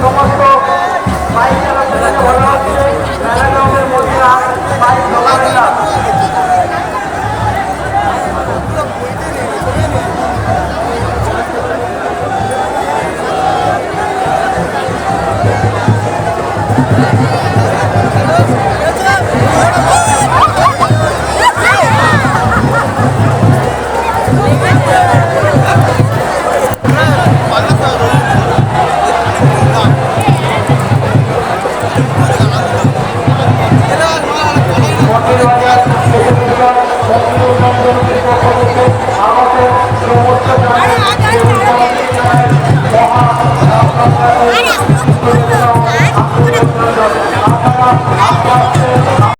সমস্ত বাইক চালাতে বলা হচ্ছে মেলাগ্রাউন্ডের মধ্যে আর বাইক চলাবে না মহান